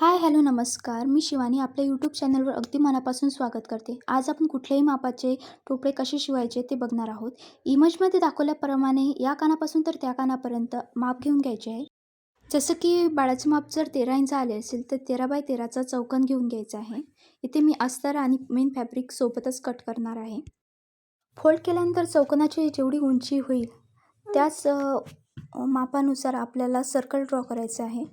Hi hello नमस्कार. मी शिवानी आपल्या YouTube चॅनलवर अगदी मनापासून स्वागत करते. आज आपण कुठल्याही मापाचे टोपडे कसे शिवायचे ते बघणार आहोत. इमेजमध्ये दाखवल्याप्रमाणे या कानापासून तर त्या कानापर्यंत माप घेऊन घ्यायचे आहे. जसं की बाळाचं माप जर तेरा इंच आले असेल तर तेरा बाय तेराचा चौकन घेऊन घ्यायचा आहे. इथे मी अस्तर आणि मेन फॅब्रिक सोबतच कट करणार आहे. फोल्ड केल्यानंतर चौकनाची जेवढी उंची होईल त्याच मापानुसार आपल्याला सर्कल ड्रॉ करायचं आहे.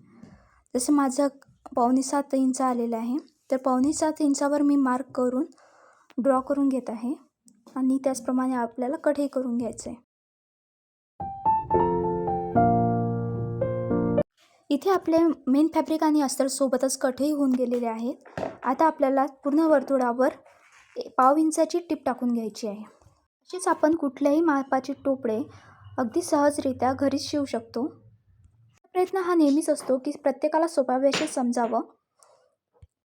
जसं माझं पावणे सात इंच आलेलं आहे. तर पावणे सात इंचावर मी मार्क करून ड्रॉ करून घेत आहे. आणि त्याचप्रमाणे आपल्याला कटही करून घ्यायचं आहे इथे आपले मेन फॅब्रिक आणि अस्तर सोबतच कटही होऊन गेलेले आहेत. आता आपल्याला पूर्ण वर्तुळावर ए- पाव इंचाची टीप टाकून घ्यायची आहे. अशीच आपण कुठल्याही मापाचे टोपडे अगदी सहजरित्या घरीच शिवू शकतो. प्रयत्न हा नेहमीच असतो की प्रत्येकाला सोप्या समजावं.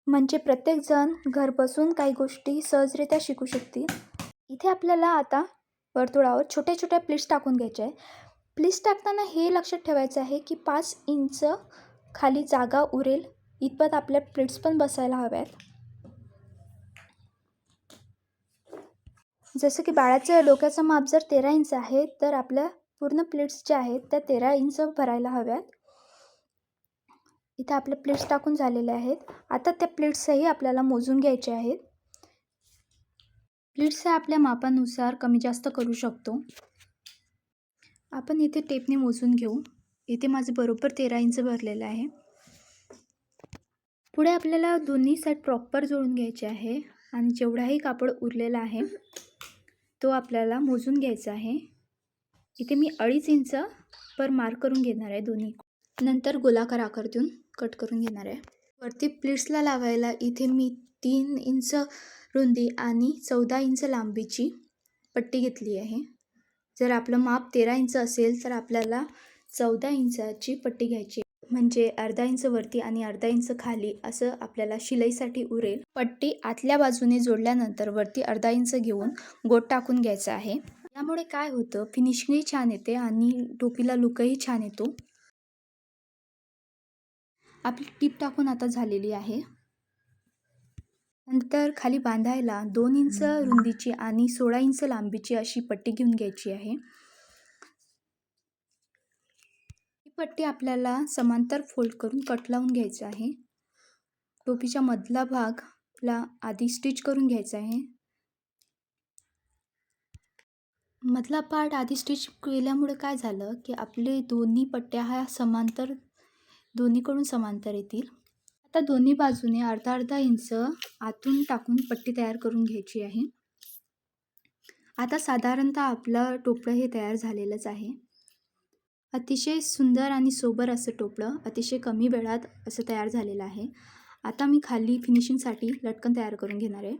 म्हणजे प्रत्येकजण घर बसून काही गोष्टी सहजरित्या शिकू शकतील. इथे आपल्याला आता वर्तुळावर छोट्या छोट्या प्लेट्स टाकून घ्यायच्या आहे प्लीट्स टाकताना हे लक्षात ठेवायचं आहे की पाच इंच खाली जागा उरेल इतपत आपल्या प्लीट्स पण बसायला हव्यात. जसं की बाळाचं डोक्याचं माप जर तेरा इंच आहे तर आपल्या पूर्ण प्लेट्स ज्या आहेत त्या तेरा इंच भरायला हव्यात. इथे आपले प्लेट्स टाकून झालेले आहेत. आता त्या प्लेट्सही आपल्याला मोजून घ्यायचे आहेत. प्लेट्स हे आपल्या मापानुसार कमी जास्त करू शकतो. आपण इथे टेपने मोजून घेऊ. इथे माझं बरोबर तेरा इंच भरलेलं आहे. पुढे आपल्याला दोन्ही साईड प्रॉपर जोडून घ्यायचे आहे. आणि जेवढाही कापड उरलेला आहे तो आपल्याला मोजून घ्यायचा आहे. इथे मी अडीच इंच पर मार्क करून घेणार आहे दोन्ही. नंतर गोलाकार आकार देऊन कट करून घेणार आहे. वरती प्लीट्सला लावायला इथे मी तीन इंच रुंदी आणि चौदा इंच लांबीची पट्टी घेतली आहे. जर आपलं माप तेरा इंच असेल तर आपल्याला चौदा इंचाची पट्टी घ्यायची म्हणजे अर्धा इंच वरती आणि अर्धा इंच खाली असं आपल्याला शिलाईसाठी उरेल. पट्टी आतल्या बाजूने जोडल्यानंतर वरती अर्धा इंच घेऊन गोट टाकून घ्यायचा आहे. यामुळे काय होतं? फिनिशिंगही छान येते आणि टोपीला लुकही छान येतो. आपली टीप टाकून आता झालेली आहे. नंतर खाली बांधायला दोन इंच रुंदीची आणि सोळा इंच लांबीची अशी पट्टी घेऊन घ्यायची आहे. ही पट्टी आपल्याला समांतर फोल्ड करून कट लावून घ्यायचं आहे. टोपीच्या मधला भागला आधी स्टिच करून घ्यायचा आहे. मधला पार्ट आधी स्टिच केल्यामुळे काय झालं की आपले दोन्ही पट्ट्या ह्या समांतर दोन्हीकडून समांतर येतील. आता दोन्ही बाजूने अर्धा अर्धा इंच आतून टाकून पट्टी तयार करून घ्यायची आहे. आता साधारणतः आपलं टोपळं हे तयार झालेलंच आहे. अतिशय सुंदर आणि सोबर असं टोपळं अतिशय कमी वेळात असं तयार झालेलं आहे. आता मी खाली फिनिशिंगसाठी लटकन तयार करून घेणार आहे.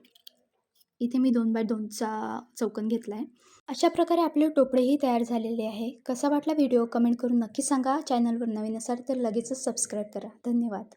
इथे मी दोन बाय दोनचा चौकन घेतला आहे अशा प्रकारे आपले टोपडेही तयार झालेले आहे. कसा वाटला व्हिडिओ कमेंट करून नक्की सांगा. चॅनलवर नवीन असाल तर लगेचच सबस्क्राईब करा. धन्यवाद.